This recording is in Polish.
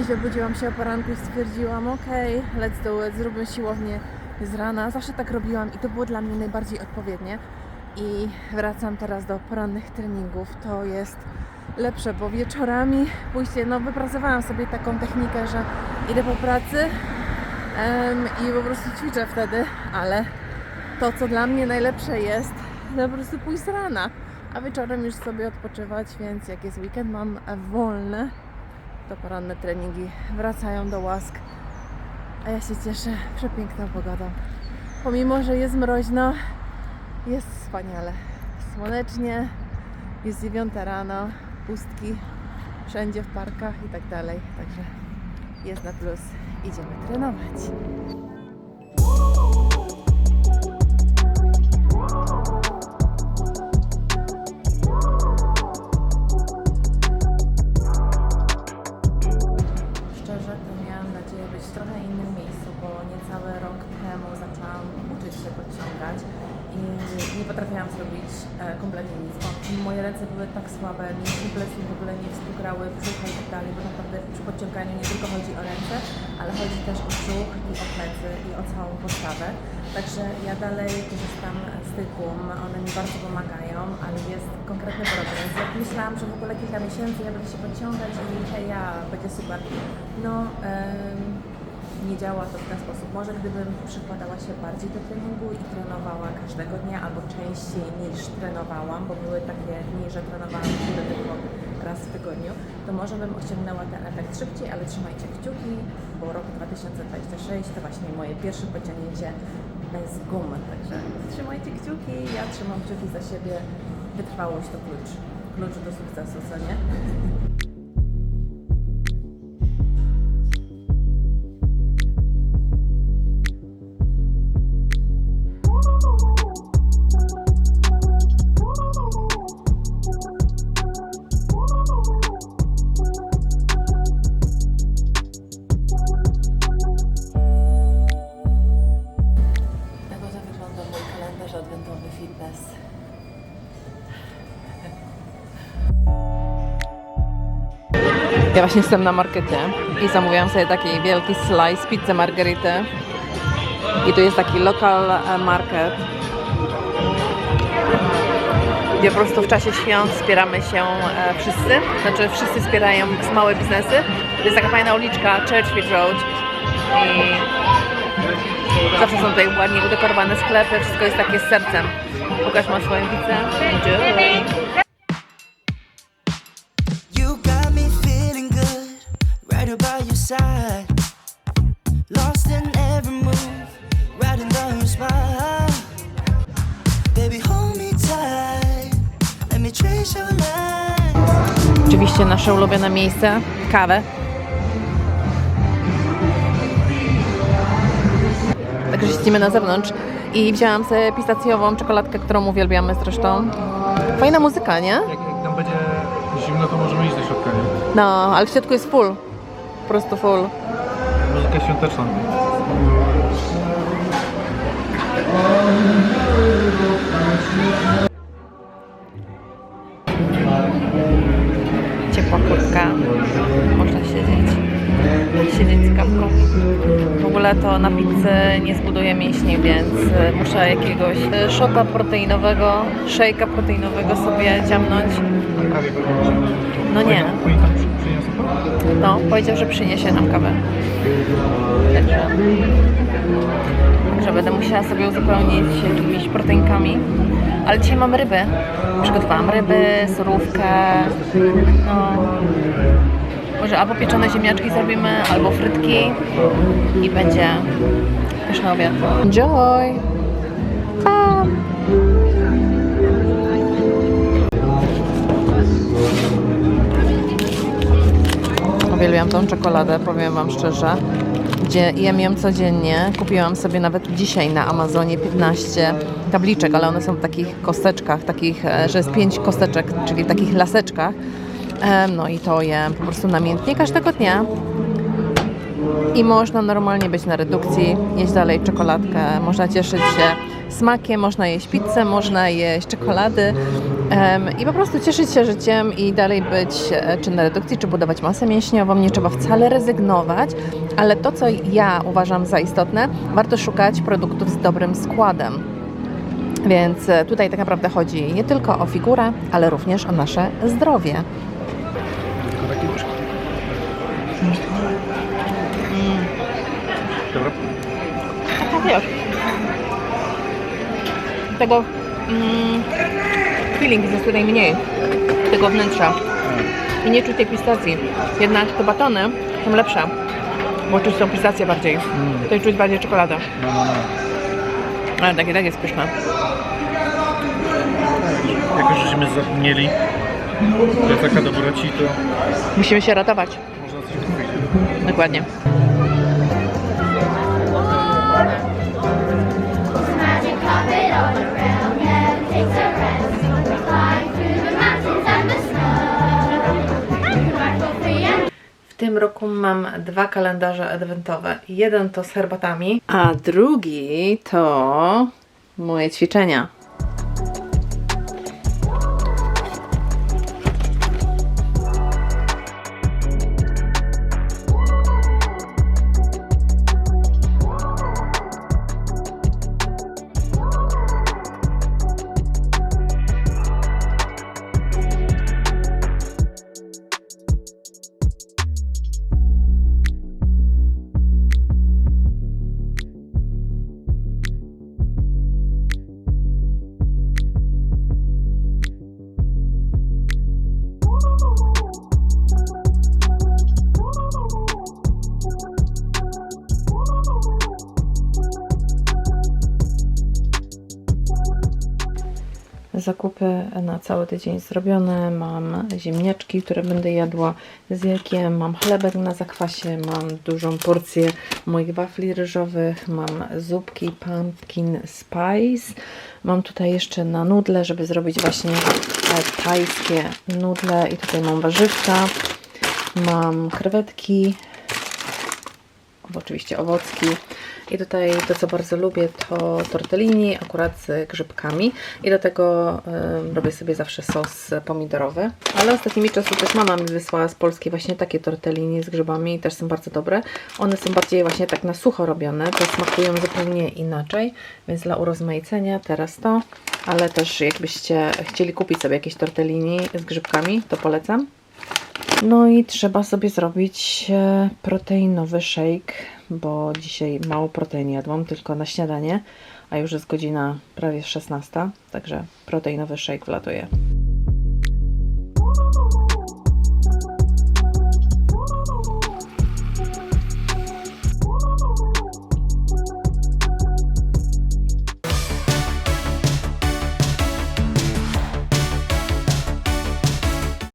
Dziś obudziłam się o poranku i stwierdziłam, okej, let's do it, zróbmy siłownię z rana. Zawsze tak robiłam i to było dla mnie najbardziej odpowiednie. I wracam teraz do porannych treningów. To jest lepsze, bo wieczorami pójście, no wypracowałam sobie taką technikę, że idę po pracy em, i po prostu ćwiczę wtedy, ale to, co dla mnie najlepsze jest, to po prostu pójść z rana, a wieczorem już sobie odpoczywać, więc jak jest weekend, mam wolne, to poranne treningi wracają do łask, a ja się cieszę przepiękną pogodą. Pomimo, że jest mroźno, jest wspaniale. Słonecznie, jest 9 rano, pustki wszędzie w parkach i tak dalej, także jest na plus. Idziemy trenować. Tak słabe, mięśnie plecy w ogóle nie współgrały, brzucha i tak dalej, bo naprawdę przy podciąganiu nie tylko chodzi o ręce, ale chodzi też o brzuch i o plecy i o całą postawę. Także ja dalej korzystam z tych gum, one mi bardzo pomagają, ale jest konkretny problem. Jak myślałam, że w ogóle kilka miesięcy ja będę się podciągać i hej, ja, będzie super. No, em, nie działa to w ten sposób. Może gdybym przykładała się bardziej do treningu i trenowała każdego dnia albo częściej niż trenowałam, bo były takie dni, że trenowałam tylko raz w tygodniu, to może bym osiągnęła ten efekt szybciej, ale trzymajcie kciuki, bo rok 2026 to właśnie moje pierwsze pociągnięcie bez gumy, także trzymajcie kciuki, ja trzymam kciuki za siebie, wytrwałość to klucz, klucz do sukcesu, co nie? Ja właśnie jestem na markecie i zamówiłam sobie taki wielki slice pizzy margarity. I tu jest taki local e, market, gdzie po prostu w czasie świąt wspieramy się e, wszyscy. Znaczy wszyscy wspierają małe biznesy. To jest taka fajna uliczka, Churchfield Road. I Zawsze są tutaj ładnie udekorowane sklepy, wszystko jest takie z sercem. Łukasz ma swoją pizzę. Enjoy. Your side. Lost in every move, riding down your spine. Baby, hold me tight, let me trace your line. Oczywiście nasze ulubione miejsce, kawę. Także siedzimy na zewnątrz i wzięłam sobie pistacjową czekoladkę, którą uwielbiamy zresztą. Fajna muzyka, nie? Jak, jak tam będzie zimno, to możemy iść do środka, nie? No, ale w środku jest full. Po prostu full. Muzyka świąteczna. ciepła kurtka, można siedzieć, siedzieć z kawką. W ogóle to na pizzy nie zbuduje mięśni, więc y, muszę jakiegoś y, szota proteinowego, szejka proteinowego sobie dziamnąć. No nie, no powiedział, że przyniesie nam kawę. Także, że będę musiała sobie uzupełnić jakimiś proteinkami. Ale dzisiaj mam ryby. Przygotowałam ryby, surówkę. No. Może albo pieczone ziemniaczki zrobimy, albo frytki i będzie pyszny obiad. Enjoy! Pa! Uwielbiam tą czekoladę, powiem Wam szczerze. Gdzie jem ją codziennie. Kupiłam sobie nawet dzisiaj na Amazonie 15 tabliczek, ale one są w takich kosteczkach, takich, e, że jest 5 kosteczek, czyli w takich laseczkach. E, No i to jem po prostu namiętnie każdego dnia. I można normalnie być na redukcji, jeść dalej czekoladkę, można cieszyć się smakiem, można jeść pizzę, można jeść czekolady. Em, I po prostu cieszyć się życiem i dalej być e, czy na redukcji, czy budować masę mięśniową. Nie trzeba wcale rezygnować, ale to, co ja uważam za istotne, warto szukać produktów z dobrym składem. Więc e, tutaj tak naprawdę chodzi nie tylko o figurę, ale również o nasze zdrowie. Tylko takie Dobra. Tak wiesz. Tego mm, feeling jest tutaj mniej, tego wnętrza. I nie czuć tej pistacji. Jednak te batony są lepsze, bo czuć tą pistację bardziej. Mm. Tutaj czuć bardziej czekoladę. No, no, no. Ale takie tak jest pyszne. Jak już żeśmy zapomnieli, że taka dobroci, to Musimy się ratować. można coś kupić. Dokładnie. W tym roku mam dwa kalendarze adwentowe. Jeden to z herbatami, a drugi to moje ćwiczenia. Zakupy na cały tydzień zrobione. Mam ziemniaczki, które będę jadła z jakiem. Mam chlebek na zakwasie. Mam dużą porcję moich wafli ryżowych. Mam zupki pumpkin spice. Mam tutaj jeszcze na nudle, żeby zrobić właśnie e, tajskie nudle. I tutaj mam warzywka. Mam krewetki, oczywiście owocki. I tutaj to, co bardzo lubię, to tortellini, akurat z grzybkami. I do tego em, robię sobie zawsze sos pomidorowy. Ale ostatnimi czasy też mama mi wysłała z Polski właśnie takie tortellini z grzybami i też są bardzo dobre. One są bardziej właśnie tak na sucho robione, to smakują zupełnie inaczej, więc dla urozmaicenia teraz to. Ale też jakbyście chcieli kupić sobie jakieś tortellini z grzybkami, to polecam. No i trzeba sobie zrobić e, proteinowy shake, bo dzisiaj mało protein jadłam, tylko na śniadanie, a już jest godzina prawie 16, także proteinowy shake wlatuje.